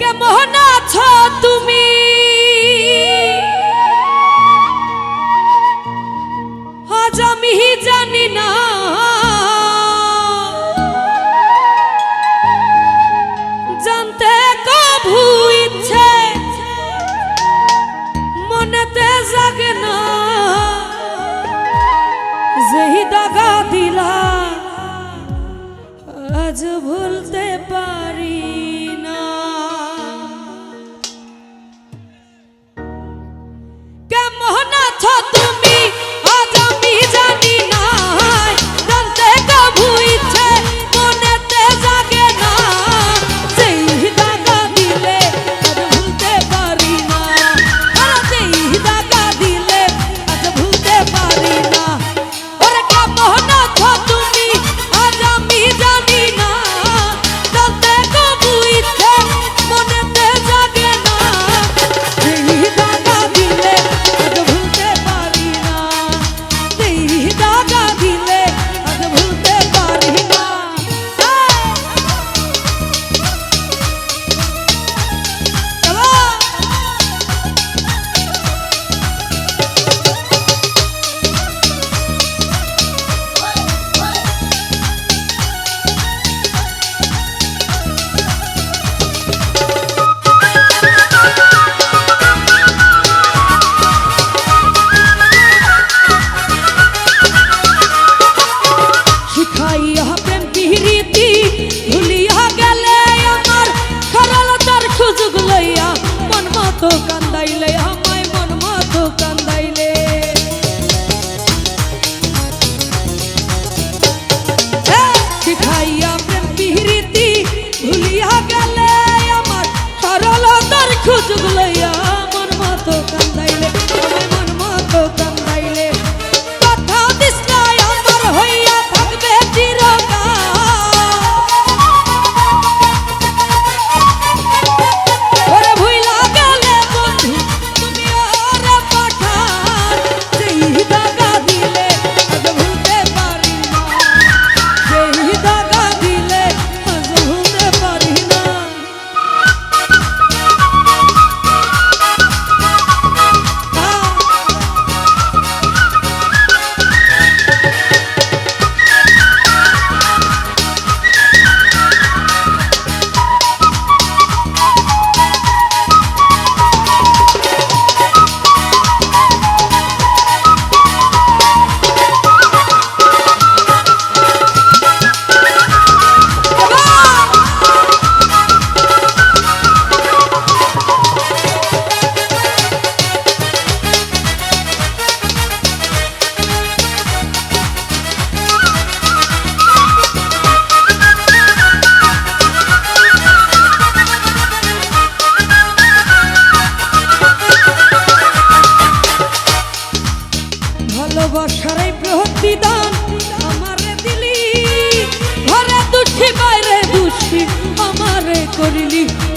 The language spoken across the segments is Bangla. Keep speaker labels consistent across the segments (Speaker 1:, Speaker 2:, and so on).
Speaker 1: কেমন আছো তুমি? আজ আমি জানি না। জানতে কভু ইচ্ছে, মনেতে জাগে না। যেহি দাগা দিলা, আজ ভুলতে পার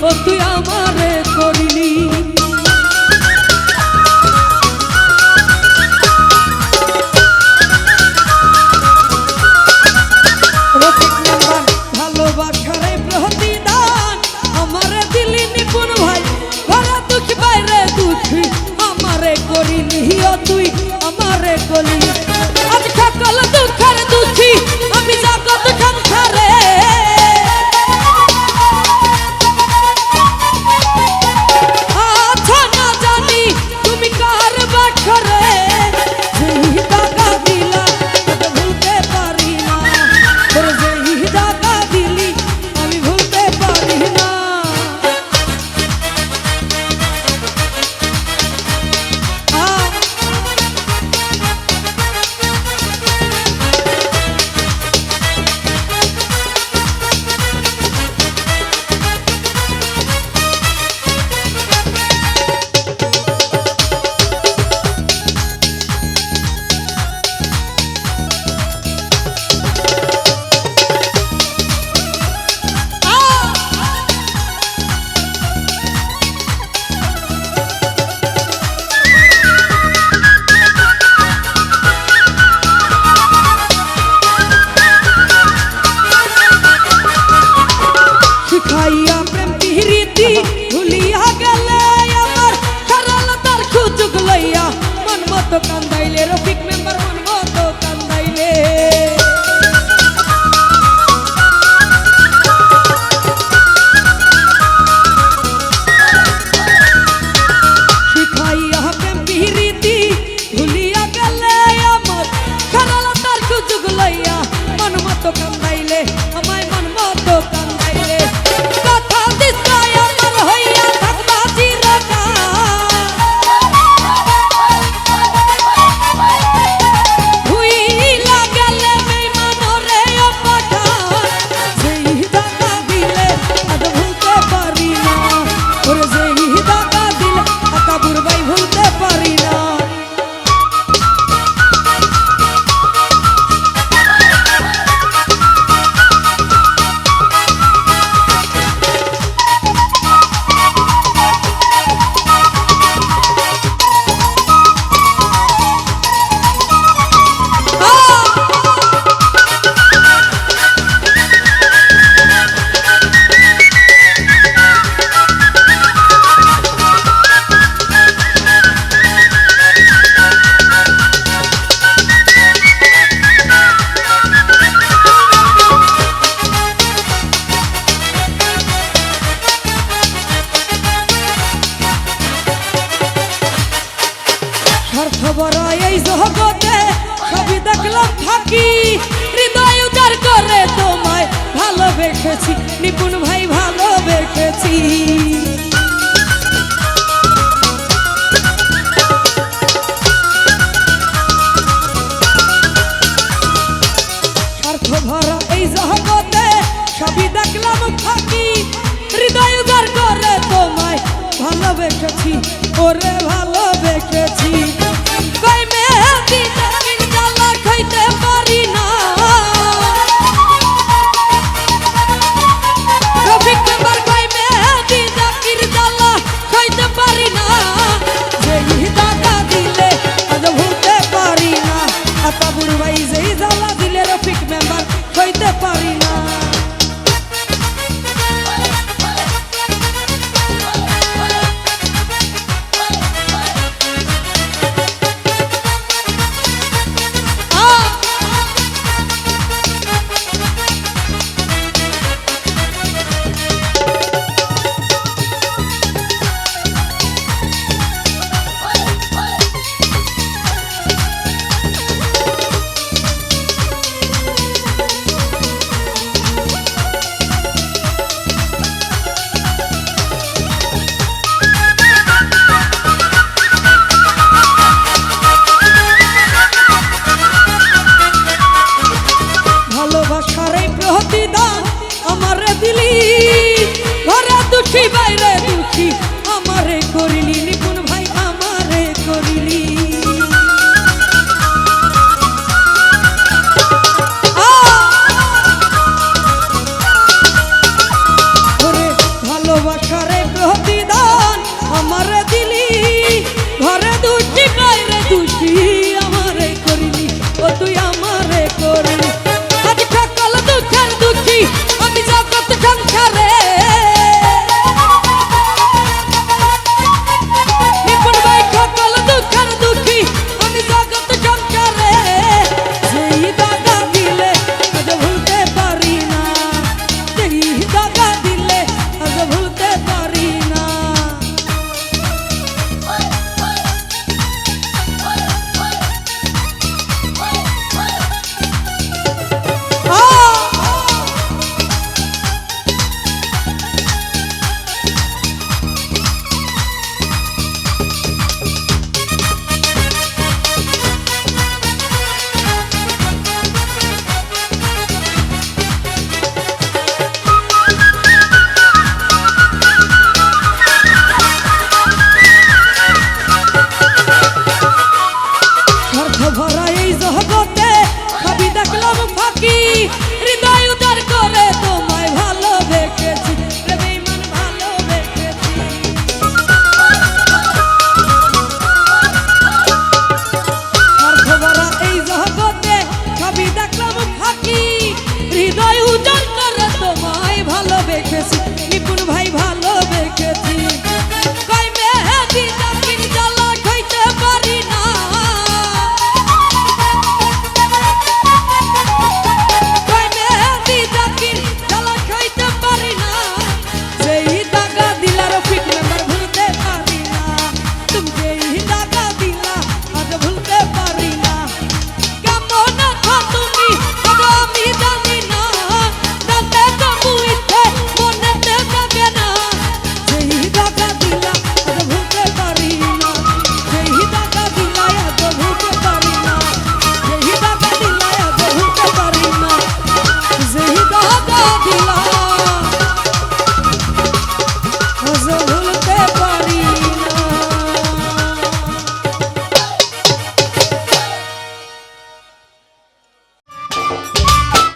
Speaker 1: ও তুই আমারে করিলি। ভালোবাসারে প্রতিদান আমারে দিলি নিপুণ ভাই। ভরা দুঃখ বাইরে দুঃখ আমারে করিলি ও তুই আমারে করিলি। কি? হৃদয় উদার করে তোমায় ভালোবেসেছি। নিপুণ ভাই, ভালোবেসেছি। স্বার্থ ভরা এই জগতে সবই দেখলাম ফাঁকি হৃদয় উদার করে তোমায় ভালোবেসেছি। ওরে ভালোবেসেছি।